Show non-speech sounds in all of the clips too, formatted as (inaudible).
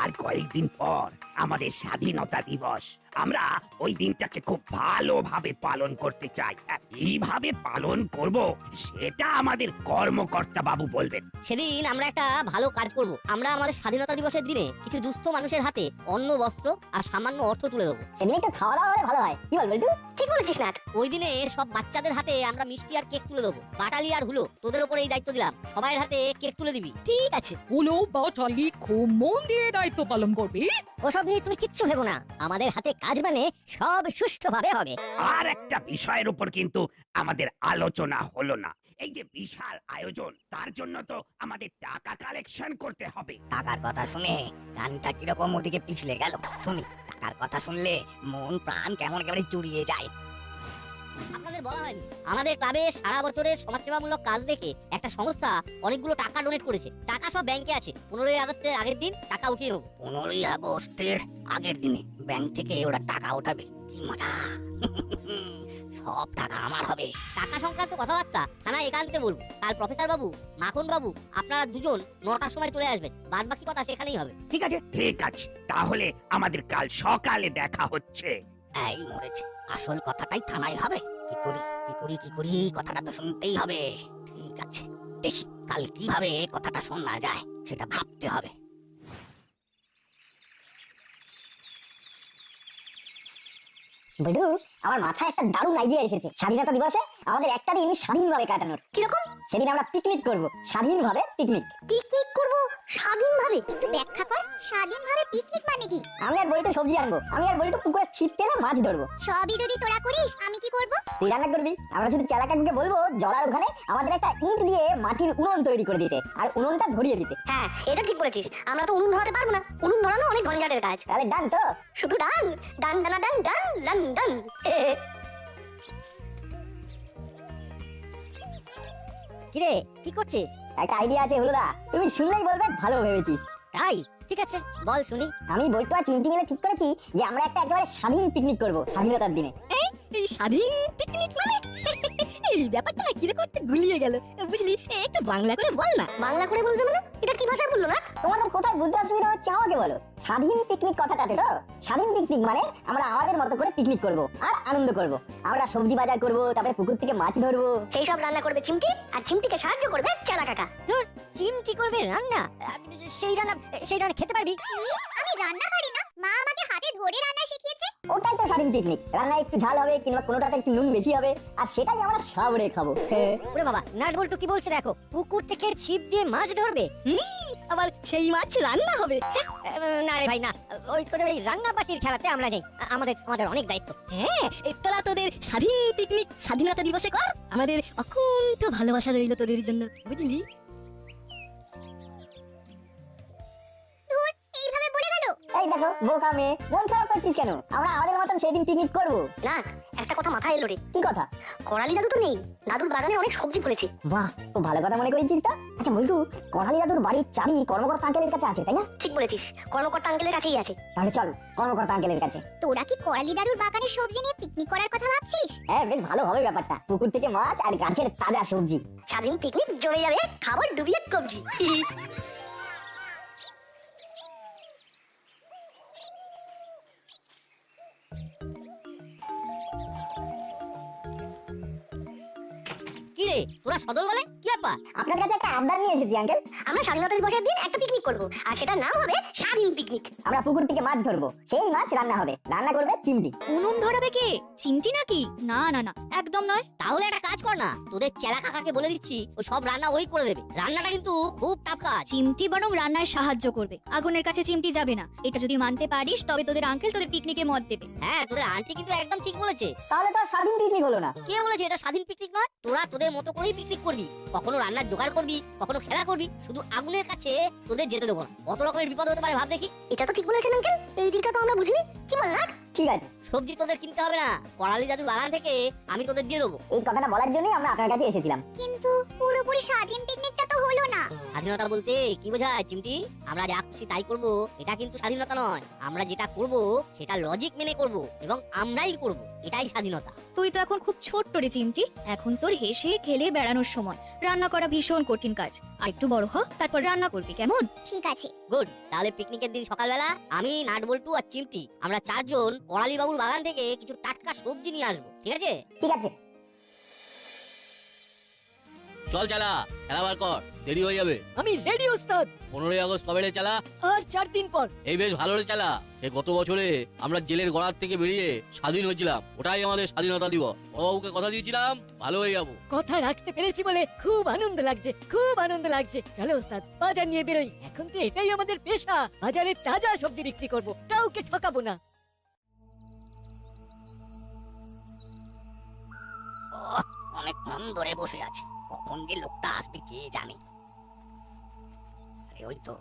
আর কয়েকদিন পর আমাদের স্বাধীনতা দিবস। আমরা ওই দিনটাকে খুব ভালোভাবে পালন করতে চাই। কীভাবে পালন করব সেটা আমাদের কর্মকর্তা বাবু বলবেন। সেদিন আমরা একটা ভালো কাজ করব। আমরা আমাদের স্বাধীনতা দিবসের দিনে কিছু দুস্থ মানুষের হাতে অন্ন বস্ত্র আর সামান্য অর্থ তুলে দেবো। সেদিন একটু খাওয়া দাওয়া হলে ভালো হয়। কি বল বল্টু ঠিক বলেছিস না ওই দিনে সব বাচ্চাদের হাতে আমরা মিষ্টি আর কেক তুলে দেবো। বাটালি আর হুলো তোদের উপরে এই দায়িত্ব দিলাম। সবাই হাতে কেক তুলে দিবি। ঠিক আছে। হলো বাটালি খুব মন দিয়ে দায়িত্ব পালন করবে। ওসব নিয়ে তুমি কিচ্ছু ভেবো না। আমাদের হাতে কাজ মানে সব সুষ্ঠুভাবে হবে। আর একটা বিষয়ের উপর কিন্তু আমাদের আলোচনা হলো না। এই যে বিশাল আয়োজন তার জন্য তো আমাদের টাকা কালেকশন করতে হবে। টাকার কথা শুনে গানটা কীরকম ওদিকে পিছলে গেল? শুনি। টাকার কথা শুনলে মন প্রাণ কেমন একেবারে জুড়িয়ে যায়। আপনাদের বলা হয়নি আমাদের ক্লাবে সারা বছরের সমাজসেবামূলক কাজ দেখে একটা সংস্থা অনেকগুলো টাকা ডোনেট করেছে। টাকা সব ব্যাংকে আছে। পনেরোই আগস্টের আগের দিন টাকা উঠিয়ে নেব পনেরোই আগস্টের আগের দিনে ব্যাংক থেকে ওরা টাকা উঠাবে কি মজা। (laughs) সব টাকা আমার হবে। টাকা সংক্রান্ত কথাবার্তা থানায় একান্তে বলব। কাল প্রফেসর বাবু মাখন বাবু আপনারা দুজন নটার সময় চলে আসবেন। বাদ বাকি কথা সেখানেই হবে। ঠিক আছে? ঠিক আছে। তাহলে আমাদের কাল সকালে দেখা হচ্ছে। এই মরেছে। আসল কথাটাই থানায় হবে। কি করি কি করি কি করি কথাটা তো শুনতেই হবে। ঠিক আছে। দেখি কাল কীভাবে কথাটা শোনা যায় সেটা ভাবতে হবে। বল্টু আমার মাথায় একটা দারুণ আইডিয়া এসেছে। স্বাধীনতা দিবসে আমাদের একটা দিন স্বাধীনভাবে কাটানোর। কীরকম? সেদিন আমরা পিকনিক করব। স্বাধীনভাবে পিকনিক পিকনিক করব স্বাধীনভাবে? একটু ব্যাখ্যা কর স্বাধীনভাবে পিকনিক মানে কি? আমি আর বল্টু সবজি আনব। আমি আর বল্টু পুকুরে ছিপ পেলে মাছ ধরবো। সবই যদি তোরা করিস আমি কি করব? তুই রান্না করবি? আমরা শুধু চালাকাকে বলব জলার ওখানে আমাদের একটা ইট দিয়ে মাটির উনুন তৈরি করে দিতে আর উনুনটা ধরিয়ে দিতে। হ্যাঁ এটা ঠিক বলেছিস। আমরা তো উনুন ধরাতে পারব না। উনুন ধরানো অনেক গঞ্জাটের কাজ। তাহলে ডান তো। শুধু ডান। ডান ডানা ডান ডান ডান ডান। কিরে কি করছিস? একটা আইডিয়া আছে হলুদা তুমি শুনলেই বলবে ভালো ভেবেছিস। তাই? ঠিক আছে বল শুনি। আমি আর মিলে ঠিক করেছি যে আমরা একটা একেবারে স্বাধীন পিকনিক করব স্বাধীনতার দিনে। এই স্বাধীন পিকনিক মানে? এই ব্যাপারটা কীরকম একটা গুলিয়ে গেল বুঝলি? একটু বাংলা করে বল না। বাংলা করে বলবে মানে? এটা কি ভাষায় বলল না? তোমাদের কোথায় বুঝতে অসুবিধা হচ্ছে আমাকে বলো। স্বাধীন পিকনিক কথাটাতে তো? স্বাধীন পিকনিক মানে আমরা আমাদের মতো করে পিকনিক করব আর আনন্দ করব। আমরা সবজি বাজার করব তারপরে পুকুর থেকে মাছ ধরবো। সেই সব রান্না করবে চিমটি আর চিমটিকে সাহায্য করবে চালা কাকা। চিমটি করবে রান্না? সেই রান্না সেই রান্না খেতে পারবি? আমি রান্না পারি না। মা আমাকে হাতে ধরে রান্না শিখিয়েছে। ওটাই তো স্বাধীন পিকনিক রান্না একটু ঝাল হবে কিংবা কোনোটাতে একটু নুন বেশি হবে আর সেটাই আমরা সাবরে খাব। ওরে বাবা নাট বল্টু কি বলছে দেখো? পুকুর থেকে ছিপ দিয়ে মাছ ধরবে? আবার সেই মাছ রান্না হবে? না রে ভাই, না। ওই তোদের ওই রান্না পার্টির খেলাতে আমরা নেই। আমাদের আমাদের অনেক দায়িত্ব। হ্যাঁ এই তোরা তোদের স্বাধীন পিকনিক স্বাধীনতা দিবসে কর। আমাদের অকুণ্ঠ ভালোবাসা রইল তোদের জন্য, বুঝলি? এই দেখো বোকা মেয়ে মন খারাপ করছিস কেন? আমরা আমাদের মতন সেদিন পিকনিক করব। না একটা কথা মাথায় এলো রে। কি কথা? করালি দাদু তো নেই দাদুর বাগানে অনেক সবজি ফলেছে। বাহ খুব ভালো কথা মনে করেছিস তো। আচ্ছা বল্টু করালি দাদুর বাড়ির চাবি কর্মকর্তা আঙ্কেলের কাছে আছে তাই না? ঠিক বলেছিস কর্মকর্তা আঙ্কেলের কাছেই আছে। তাহলে চল কর্মকর্তা আঙ্কেলের কাছে। তোরা কি করালি দাদুর বাগানে সবজি নিয়ে পিকনিক করার কথা ভাবছিস? হ্যাঁ বেশ ভালো হবে ব্যাপারটা। পুকুর থেকে মাছ আর গাছের তাজা সবজি। স্বাধীন পিকনিক জমে যাবে খাবার ডুবিয়ে কবজি। (laughs) রে তোরা সদল বলে? কি ব্যাপার? আপনার কাছে একটা আবদার নিয়ে এসেছি আঙ্কেল আমরা স্বাধীনতা দিবসের দিন একটা পিকনিক করব আর সেটার নাম হবে স্বাধীন পিকনিক আমরা পুকুর থেকে মাছ ধরবো সেই মাছ রান্না হবে রান্না করবে চিমটি। উনুন ধরাবে কে? চিমটি নাকি? না না না একদম নয়। তাহলে একটা কাজ কর না তোদের চেলা কাকাকে বলে দিচ্ছি ওই সব রান্না ওই করে দেবে। রান্নাটা কিন্তু খুব টাফ কাজ। চিমটি বরং রান্নায় সাহায্য করবে। আগুনের কাছে চিমটি যাবে না। এটা যদি মানতে পারিস তবে তোদের আঙ্কেল তোদের পিকনিকে মত দেবে। হ্যাঁ তোদের আন্টি কিন্তু একদম ঠিক বলেছে। তাহলে তো স্বাধীন পিকনিক হলো না। কে বলেছে এটা স্বাধীন পিকনিক নয়? তোরা তোদের মতো করেই পিকনিক করবি কখনো রান্নার জোগাড় করবি কখনো খেলা করবি শুধু আগুনের কাছে তোদের যেতে দেবো না। কত রকমের বিপদ হতে পারে ভাব দেখি? এটা তো ঠিক বলেছেন আঙ্কেল এই দিকটা তো আমরা বুঝিনি। কি বল না ঠিক আছে। সবজি তোদের কিনতে হবে না করালি জাদুর বাগান থেকে আমি তোদের দিয়ে দেবো। এই কথাটা বলার জন্যই আমরা আপনার কাছে এসেছিলাম। কিন্তু পুরোপুরি স্বাধীন পিকনিকটা তো হলো না। স্বাধীনতা বলতে কি বোঝায় চিমটি? আমরা যা খুশি তাই করব এটা কিন্তু স্বাধীনতা নয়। আমরা যেটা করব সেটা লজিক মেনে করব এবং আমরাই করব। এটাই স্বাধীনতা। তুই তো এখন খুব ছোট্ট রে চিমটি। এখন তোর হেসে খেলে বেড়ানোর সময়। রান্না করা ভীষণ কঠিন কাজ। আর একটু বড় হ তারপর রান্না করবি কেমন? ঠিক আছে। গুড তাহলে পিকনিকের দিন সকালবেলা আমি নাটবল্টু আর চিমটি আমরা চারজন করালি বাবুর বাগান থেকে কিছু টাটকা সবজি নিয়ে আসব ঠিক আছে? ঠিক আছে। চল চালা খেলাবার কর দেরি হয়ে যাবে। আমি রেডি ওস্তাদ। পনেরোই আগস্ট কবে রে চালা? আর চার দিন পর। এই বেশ ভালো রে চালা। সে গত বছরে আমরা জেলের গড়ার থেকে বেরিয়ে স্বাধীন হয়েছিলাম। ওটাই আমাদের স্বাধীনতা দিবস। বাবুকে কথা দিয়েছিলাম ভালো হয়ে যাব। কথা রাখতে পেরেছি বলে খুব আনন্দ লাগছে খুব আনন্দ লাগছে। চলো ওস্তাদ বাজার নিয়ে বেরোই। এখন তো এটাই আমাদের পেশা। বাজারে তাজা সবজি বিক্রি করব কাউকে ঠকাবো না। অনেকক্ষণ ধরে বসে আছি। কখন যে লোকটা আসবে কে জানে? আরে ওই তো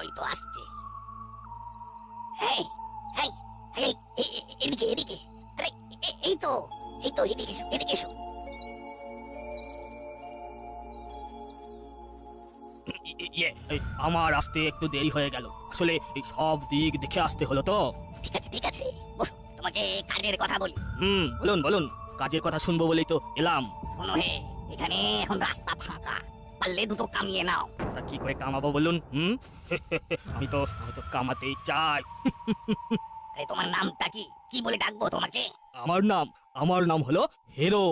ওই তো আসছে। এদিকে এদিকে আরে এই তো এই তো এদিকে এসো এদিকে এসো ইয়ে আমার আসতে একটু দেরি হয়ে গেল আসলে সব দিক দেখে আসতে হলো তো ঠিক আছে ঠিক আছে। তোমাকে কাজের কথা বলি। হুম বলুন বলুন। কাজের কথা শুনব বলেই তো এলাম। শোনো হে এখানে এখন রাস্তা পারলে দুটো কামিয়ে নাও। তা কি করে কামাবো বলুন হুম? (laughs) আমি তো আমি তো কামাতেই চাই। (laughs) আরে তোমার নামটা কি? কি বলে ডাকবো তোমাকে? আমার নাম আমার নাম হলো হেরো।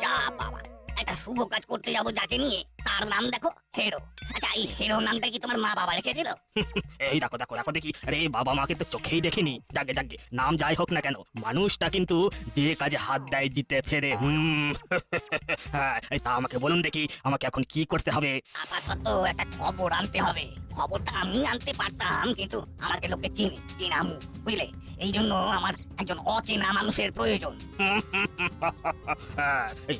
যা বাবা। একটা শুভ কাজ করতে যাব যাকে নিয়ে। তার নাম দেখো হেরো। আচ্ছা এই হেরো নামটা কি তোমার মা বাবা রেখেছিল? (laughs) এই দেখো দেখো দেখো দেখি। আরে বাবা মাকে তো চোখেই দেখিনি। যাকে যাকে নাম যাই হোক না কেন মানুষটা কিন্তু যে কাজে হাত দেয় জিতে ফেরে হুম। (laughs) হ্যাঁ এই তা আমাকে বলুন দেখি আমাকে এখন কি করতে হবে? আপাতত একটা খবর আনতে হবে। খবরটা আমি আনতে পারতাম কিন্তু আমাকে লোকে চিনি চিনামু বুঝলে? এই জন্য আমার একজন অচেনা মানুষের প্রয়োজন।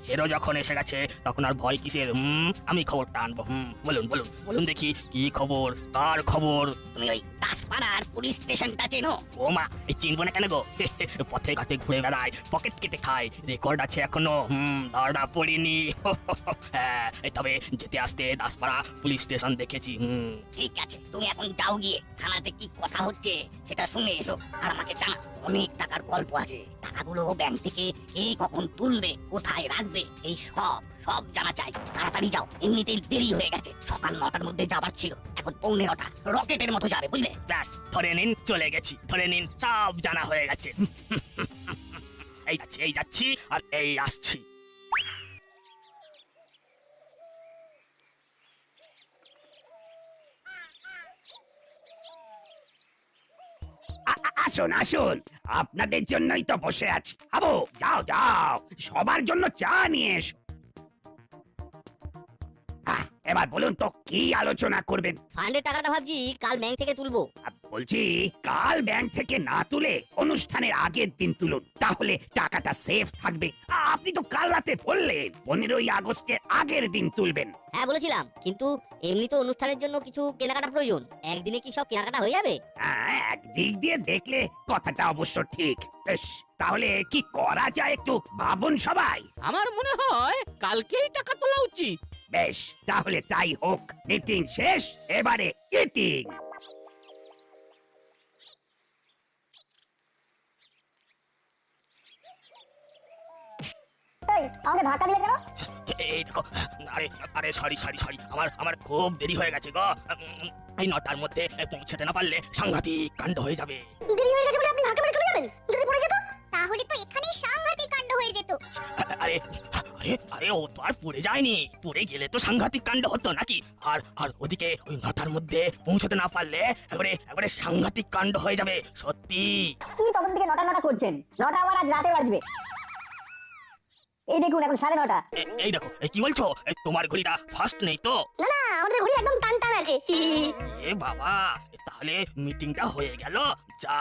হেরো যখন এসে গেছে তখন আর ভয় কিসের? হুম? আমি খবরটা আনব হুম? বলুন বলুন বলুন দেখি কি খবর? কার খবর? তুমি ওই দাসপাড়ার পুলিশ স্টেশনটা চেনো? ও মা এই চিনবো না কেন গো? (laughs) পথে ঘাটে ঘুরে বেড়ায় পকেট কেটে খায় রেকর্ড আছে এখনও হুম? ধরা পড়িনি। (laughs) হ্যাঁ, এই তবে যেতে আসতে দাসপাড়া পুলিশ স্টেশন দেখেছি হুম। ঠিক আছে তুমি এখন যাও গিয়ে থানাতে কি কথা হচ্ছে সেটা শুনে এসো। আর আমাকে জানা অনেক টাকার গল্প আছে। টাকাগুলো ব্যাংক থেকে কে কখন তুলবে, কোথায় রাখবে, এই সব সব জানা চাই। তাড়াতাড়ি যাও, এমনিতেই দেরি হয়ে গেছে। সকাল নটার মধ্যে যাবার ছিল। এখন পৌনে নটা রকেটের মতো যাবে, বুঝলে? ব্যাস, ধরে নিন, চলে গেছি। ধরে নিন, সব জানা হয়ে গেছে। (laughs) এই যাচ্ছি এই যাচ্ছি, আর এই আসছি আ- আ- আসুন আসুন। আপনাদের জন্যই তো বসে আছি। আবো যাও যাও। সবার জন্য চা নিয়ে এসো। এবার বলুন তো কি আলোচনা করবেন? ফান্ডের টাকাটা ভাবছি কাল ব্যাংক থেকে তুলবো। আ, বলছি কাল ব্যাংক থেকে না তুলে অনুষ্ঠানের আগের দিন তুলুন তাহলে টাকাটা সেফ থাকবে। আ, আপনি তো কাল রাতে বললেন পনেরোই আগস্টের আগের দিন তুলবেন। হ্যাঁ বলেছিলাম কিন্তু এমনি তো অনুষ্ঠানের জন্য কিছু কেনাকাটা প্রয়োজন। একদিনে কি সব কেনাকাটা হয়ে যাবে? হ্যাঁ, একদিক দিয়ে দেখলে কথাটা অবশ্য ঠিক। বেশ তাহলে কি করা যায় একটু ভাবুন সবাই। আমার মনে হয় কালকেই টাকা তোলা উচিত। বেশ তাহলে তাই হোক। মিটিং শেষ এবারে ইটিং এই আমাকে ধাক্কা দিলে কেন? এই দেখো আরে আরে সরি সরি সরি আমার আমার খুব দেরি হয়ে গেছে গো। এই নটার মধ্যে পৌঁছাতে না পারলে সাংঘাতিক কাণ্ড হয়ে যাবে। দেরি হয়ে গেছে বলে আপনি ধাক্কা মেরে চলে যাবেন? যদি পড়ে যেত? তাহলে তো এখানেই সাংঘাতিক কাণ্ড হয়ে যেত। আরে আরে আরে ও তো আর পড়ে যায়নি। পড়ে গেলে তো সাংঘাতিক কাণ্ড হতো নাকি? আর আর ওদিকে ওই নটার মধ্যে পৌঁছাতে না পারলে একবারে একবারে সাংঘাতিক কাণ্ড হয়ে যাবে সত্যি। কি তখন থেকে নটা নটা করছেন। নটা আবার আজ রাতে বাজবে। এই দেখুন এখন সাড়ে নটা। এই দেখো কি বলছো? তোমার ঘড়িটা ফার্স্ট নেই তো? না আমাদের ঘড়ি একদম টান টান আছে। এ বাবা তাহলে মিটিংটা হয়ে গেল। যা।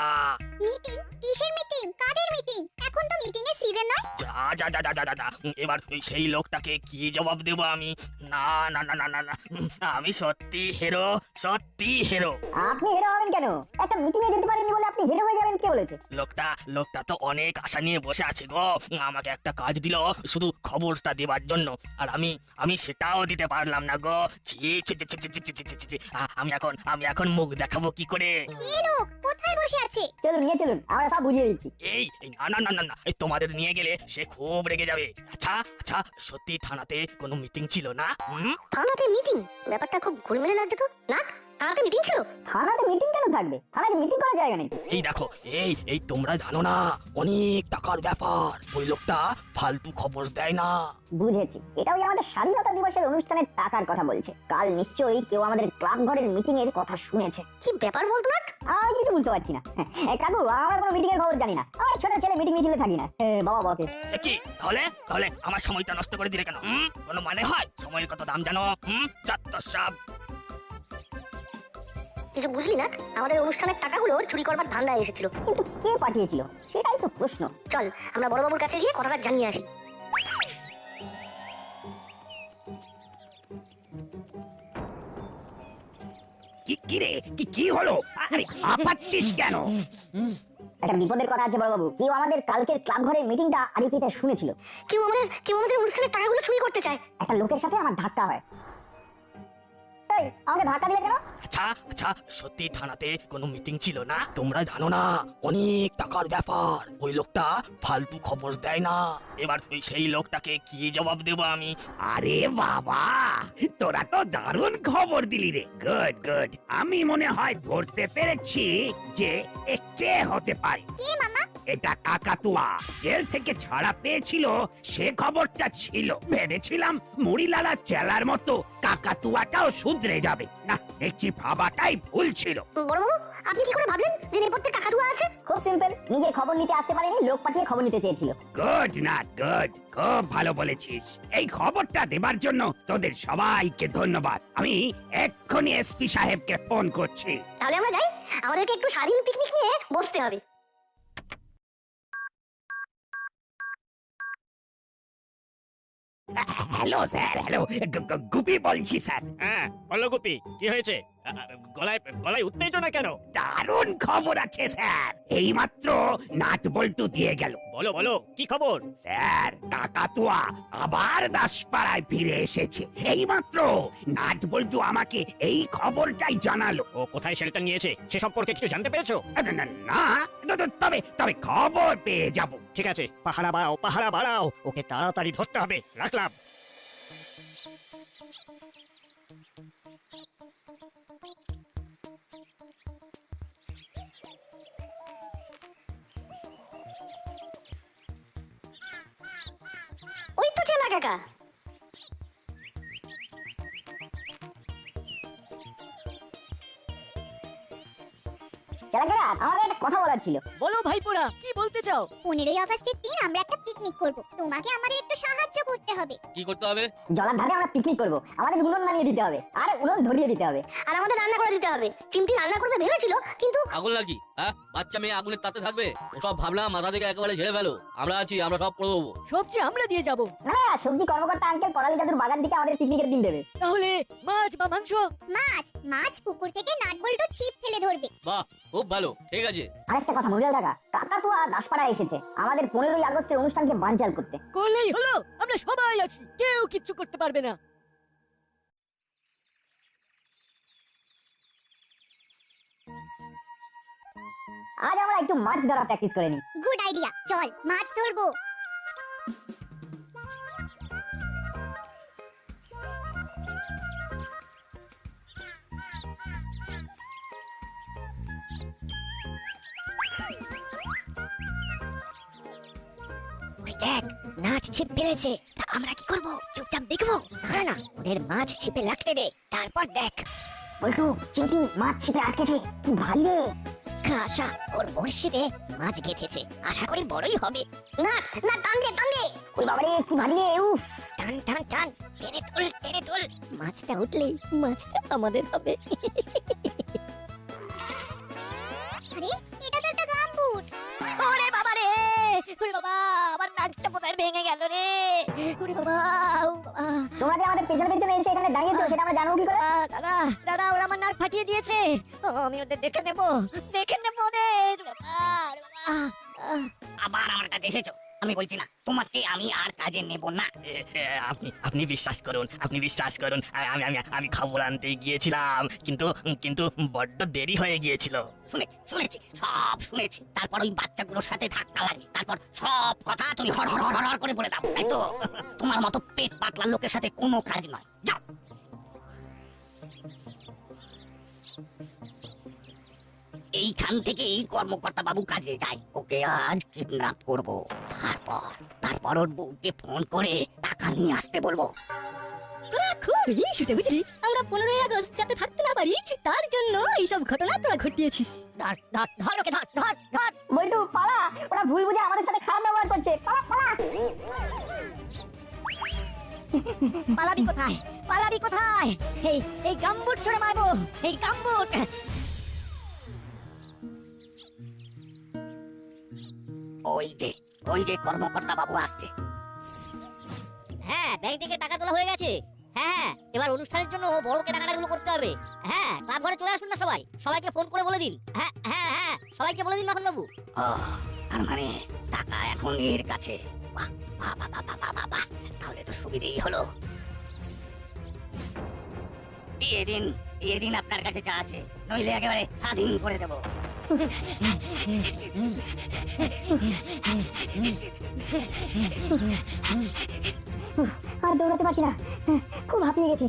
মিটিং কিসের মিটিং কাদের মিটিং এখন তো মিটিং এর সিজন নয়। যা যা যা যা যা এবার সেই লোকটাকে কি জবাব দেব আমি? না না না না না না। আমি সত্যি হিরো সত্যি হিরো আপনি হিরো হবেন কেন? একটা মিটিং এ যেতে পারেননি বলে আপনি হিরো হয়ে যাবেন কে বলেছে? লোকটা লোকটা তো অনেক আশা নিয়ে বসে আছে গো। আমাকে একটা কাজ দিল শুধু খবরটা দেবার জন্য। আর আমি আমি সেটাও দিতে পারলাম না গো। ছি ছি ছি ছি ছি ছি ছি আমি এখন আমি এখন মুখ দেখাবো কি করে? কে লোক? কোথায় বসে বসে আছে। চলুন নিয়ে চলুন আমরা সব বুঝিয়ে দিচ্ছি। এই এই না না না না না এই তোমাদের নিয়ে গেলে সে খুব রেগে যাবে। আচ্ছা আচ্ছা সত্যি থানাতে কোনো মিটিং ছিল না? হুম? থানাতে মিটিং ব্যাপারটা খুব ঘুরমেলে লাগছে তো না? থানাতে মিটিং ছিল? থানাতে মিটিং কেন থাকবে? থানাতে মিটিং করার জায়গা নেই। এই দেখো এই এই তোমরা জানো না অনেক টাকার ব্যাপার। ওই লোকটা ফালতু খবর দেয় না। বুঝেছি। এটা ওই আমাদের স্বাধীনতা দিবসের অনুষ্ঠানের টাকার কথা বলছে। কাল নিশ্চয়ই কেউ আমাদের ক্লাব ঘরের মিটিং এর কথা শুনেছে। কি ব্যাপার বলতো না আমি কিছু বুঝতে পারছি না। কাকু আমরা কোনো মিটিং এর খবর জানি না। আমার ছোট ছেলে মিটিং মিছিলে থাকি না। বাবা বাবাকে। কি? তাহলে তাহলে আমার সময়টা নষ্ট করে দিলে কেন? কোনো মানে হয়? সময়ের কত দাম জানো? হুম? চাত্তর সব কিছু বুঝলি না আমাদের অনুষ্ঠানের টাকাগুলো চুরি করবার ধান্দায় এসেছিল। কিন্তু কে পাঠিয়েছিল? সেটাই তো প্রশ্ন। চল আমরা বড়বাবুর কাছে গিয়ে কথাটা জানিয়ে আসি। কি কি রে? কি কি হলো? আরে কেন? একটা বিপদের কথা আছে বড়বাবু। কেউ আমাদের কালকের ক্লাব ঘরের মিটিংটা আরিফিতে শুনেছিল। কেউ আমাদের কেউ আমাদের অনুষ্ঠানের টাকাগুলো চুরি করতে চায়। একটা লোকের সাথে আমার ধাক্কা হয়। এই আমাকে ধাক্কা দিলে কেন? আচ্ছা আচ্ছা সত্যি থানাতে কোনো মিটিং ছিল না? তোমরা জানো না অনেক টাকার ব্যাপার। ওই লোকটা ফালতু খবর দেয় না। এবার ওই সেই লোকটাকে কি জবাব দেব আমি? আরে বাবা তোরা তো দারুণ খবর দিলি রে। Good good. আমি মনে হয় ধরতে পেরেছি যে এ কে হতে পারে। কে মামা? এটা কাকাতুয়া। জেল থেকে ছাড়া পেয়েছিল সে খবরটা ছিল। ভেবেছিলাম মুড়িলালা চেলার মতো কাকাতুয়াটাও শুধরে যাবে। না দেখছি ভাবাটাই ভুল ছিল। বড়বাবু আপনি কি করে ভাবলেন যে নেপথ্যে কাকাতুয়া আছে? খুব সিম্পল নিজের খবর নিতে আসতে পারেনি লোক পাঠিয়ে খবর নিতে চেয়েছিল। গুড না গুড খুব ভালো বলেছিস। এই খবরটা দেবার জন্য তোদের সবাইকে ধন্যবাদ। আমি এক্ষুনি এসপি সাহেবকে ফোন করছি। তাহলে আমরা যাই আমাদেরকে একটু স্বাধীন পিকনিক নিয়ে বসতে হবে। হ্যালো স্যার হ্যালো গুপি বলছি স্যার। হ্যাঁ বলো গুপি কি হয়েছে? গলায় গলায় উত্তেজনা কেন? দারুণ খবর আছে স্যার। এইমাত্র নাট বল্টু দিয়ে গেল। বলো বলো কি খবর? স্যার কাকাতুয়া আবার দাসপাড়ায় ফিরে এসেছে। এইমাত্র নাট বল্টু আমাকে এই খবরটাই জানালো। ও কোথায় শেল্টার নিয়েছে? সে সম্পর্কে কিছু জানতে পেরেছ? না, না, তবে তবে খবর পেয়ে যাব। ঠিক আছে পাহারা বাড়াও পাহারা বাড়াও ওকে তাড়াতাড়ি ধরতে হবে। রাখলাম। কাকা চেলা আমাদের একটা কথা বলার ছিল। বলো ভাইপোরা কি বলতে চাও? পনেরোই আগস্টের দিন আমরা একটা পিকনিক করব। তোমাকে আমাদের একটু সাহায্য করতে হবে। কি করতে হবে? জলার ধারে আমরা পিকনিক করব। আমাদের উনুন বানিয়ে দিতে হবে। আর উনুন ধরিয়ে দিতে হবে। আর আমাদের রান্না করে দিতে হবে। চিমটি রান্না করতে ভেবেছিল কিন্তু আগুন লাগি হ্যাঁ? বাচ্চা মেয়ে আগুনের তাতে থাকবে? ওসব ভাবলাম মাথা থেকে একেবারে ঝেড়ে ফেলো। আমরা আছি আমরা সব করে দেবো। সবজি আমরা দিয়ে যাব। না না সবজি কর্মকর্তা আঙ্কেল করালি দাদুর বাগান থেকে আমাদের পিকনিকের দিন দেবে। তাহলে মাছ বা মাংস? মাছ মাছ পুকুর থেকে নাটবল্টু ছিপ ফেলে ধরবে। বাহ খুব ভালো ঠিক আছে। আরেকটা কথা মরিয়াল কাকা কাকাতুয়া দাসপাড়া এসেছে। আমাদের পনেরোই আগস্টের অনুষ্ঠানকে বানচাল করতে। করলেই হলো আমরা সবাই আছি কেউ কিচ্ছু করতে পারবে না। আজ আমরা একটু মাছ ধরা প্র্যাকটিস করে নিই। গুড আইডিয়া চল মাছ ধরবো। ওই দেখ নাচ ছিপ ফেলেছে। তা আমরা কি করব? চুপচাপ দেখব? না না ওদের মাছ ছিপে লাগতে দে। তারপর দেখ। বল্টু চিংটি মাছ ছিপে আটকেছে। কি ভারী রে। আশা আশা ওর বড়শিতে মাছ গেঁথেছে। আশা করি বড়ই হবে। না না টান দে টান দে। ওই বাবারে কি ভাবলে উফ। টান টান টান টেনে তোল টেনে তোল। মাছটা উঠলেই মাছটা আমাদের হবে। আরে এটা তো একটা গামবুট। ওরে বাবা রে বাবা আমার নাকটা কোথায় ভেঙে গেল রে। ওরে বাবা তোমরা যে আমাদের পেছনে পেছনে এসে এখানে দাঁড়িয়েছো সেটা আমরা জানব কি করে? দাদা দাদা ওরা আমার নাক ফাটিয়ে দিয়েছে। ও, আমি ওদের দেখে নেব দেখে নেব ওদের। আবার আমার কাছে এসেছ। আমি বলছি না তোমাকে আমি আর কাজে নেব না। আপনি আপনি বিশ্বাস করুন আপনি বিশ্বাস করুন আমি আমি আমি খবর আনতে গিয়েছিলাম কিন্তু কিন্তু বড্ড দেরি হয়ে গিয়েছিল। শুনেছি শুনেছি সব শুনেছি। তারপর ওই বাচ্চাগুলোর সাথে ধাক্কা লাগে তারপর সব কথা তুমি হর হর হর হর করে বলে দাও, তাই তো? (laughs) তোমার মতো পেট পাতলা লোকের সাথে কোনো কাজ নয়। যাও। এইখান থেকে এই কর্মকর্তা বাবু কাজে যাই ওকে আজ কিডন্যাপ করব। তারপর তারপর ওর বউকে ফোন করে টাকা নিয়ে আসতে বলব। খুব ইস্যুতে বুঝলি? আমরা পনেরোই আগস্ট যাতে থাকতে না পারি তার জন্য এইসব ঘটনা তোরা ঘটিয়েছিস। ধর ধর ধর ওকে ধর ধর ধর। বল্টু পালা। ওরা ভুল বুঝে আমাদের সাথে খারাপ ব্যবহার করছে। পালা পালা। পালাবি কোথায়? পালাবি কোথায়? এই এই গাম্বুট ছড়ে মারবো এই গাম্বুট। ওই যে ওই যে কর্মকর্তা বাবু আসছে। হ্যাঁ ব্যাংক থেকে টাকা তোলা হয়ে গেছে। হ্যাঁ হ্যাঁ এবার অনুষ্ঠানের জন্য বড় কেনাকাটাগুলো করতে হবে। হ্যাঁ ক্লাব ঘরে চলে আসুন না সবাই। সবাইকে ফোন করে বলে দিন। হ্যাঁ হ্যাঁ হ্যাঁ সবাইকে বলে দিন মাখন বাবু। তার মানে টাকা এখন এর কাছে। বাহ বাহ বাহ বাহ বাহ বাহ বাহ, তাহলে তো সুবিধেই হলো। দিয়ে দিন দিয়ে দিন আপনার কাছে যা আছে। নইলে একেবারে স্বাধীন করে দেবো। আর দৌড়াতে পারছি না। খুব হাঁপিয়ে গেছি।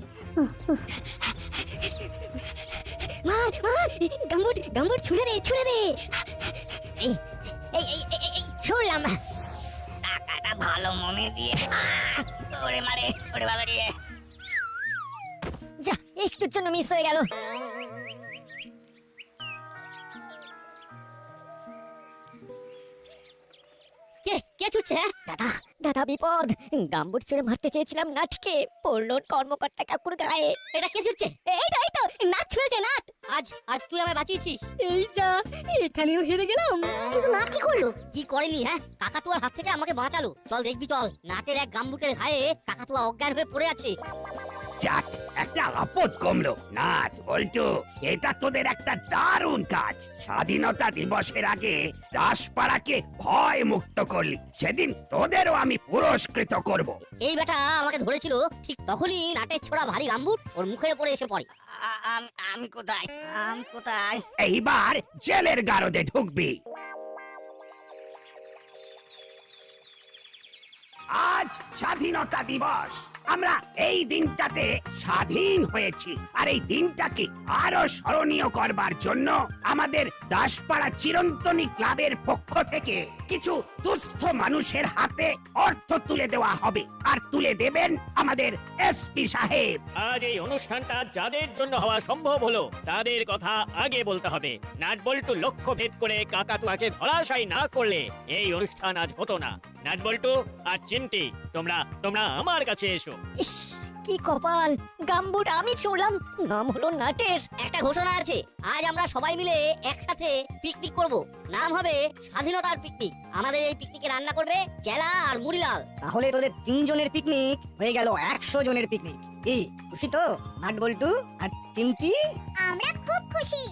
দিয়ে মারে বাবা জন্য মিস হয়ে গেল। কে কে হ্যাঁ? দাদা দাদা বিপদ। গাম্বুট ছুড়ে মারতে চেয়েছিলাম নাটকে পড়ল কর্মকর্তা কাকুর গায়ে। এটা কে ছুটছে এই তো এই তো নাট ছুঁড়েছে নাট আজ আজ তুই আমায় বাঁচিয়েছিস। এই যা এখানেও হেরে গেলাম। কিন্তু না কি করল? কি করেনি হ্যাঁ? কাকাতুয়ার হাত থেকে আমাকে বাঁচালো। চল দেখবি চল। নাটের এক গাম্বুটের ঘায়ে কাকাতুয়া অজ্ঞান হয়ে পড়ে আছে। যাক একটা আপদ কমলো। নাচ বল্টু এটা তোদের একটা দারুণ কাজ। স্বাধীনতা দিবসের আগে দাসপাড়াকে ভয় মুক্ত করলি। সেদিন তোদেরও আমি পুরস্কৃত করব। এই বেটা আমাকে ধরেছিল ঠিক তখনই নাটের ছোড়া ভারী গাম্বুট ওর মুখে পড়ে এসে পড়ে। আম- আমি কোথায়? আমি কোথায়? এইবার জেলের গারদে ঢুকবি। আজ স্বাধীনতা দিবস। আমরা এই দিনটাতে স্বাধীন হয়েছি। আর এই দিনটাকে আরও স্মরণীয় করবার জন্য আমাদের দাসপাড়া চিরন্তনী ক্লাবের পক্ষ থেকে কিছু দুস্থ মানুষের হাতে অর্থ তুলে দেওয়া হবে। আর তুলে দেবেন আমাদের এসপি সাহেব। আজ এই অনুষ্ঠানটা যাদের জন্য হওয়া সম্ভব হলো, তাদের কথা আগে বলতে হবে। নাটবল্টু লক্ষ্য ভেদ করে কাকাতুয়াকে ধরাশায়ী না করলে এই অনুষ্ঠান আজ হতো না। নাটবল্টু আর চিমটি তোমরা তোমরা আমার কাছে এসো। ইস কি কপাল। গাম্বুট আমি ছুড়লাম নাম হলো নাটের। একটা ঘোষণা আছে। আজ আমরা সবাই মিলে একসাথে পিকনিক করব। নাম হবে স্বাধীনতার পিকনিক আমাদের এই পিকনিকে রান্না করবে জেলা আর মুড়িলাল। তাহলে তোদের তিনজনের পিকনিক হয়ে গেল একশো জনের পিকনিক কি খুশি তো? নাট বল্টু আর চিমটি আমরা খুব খুশি!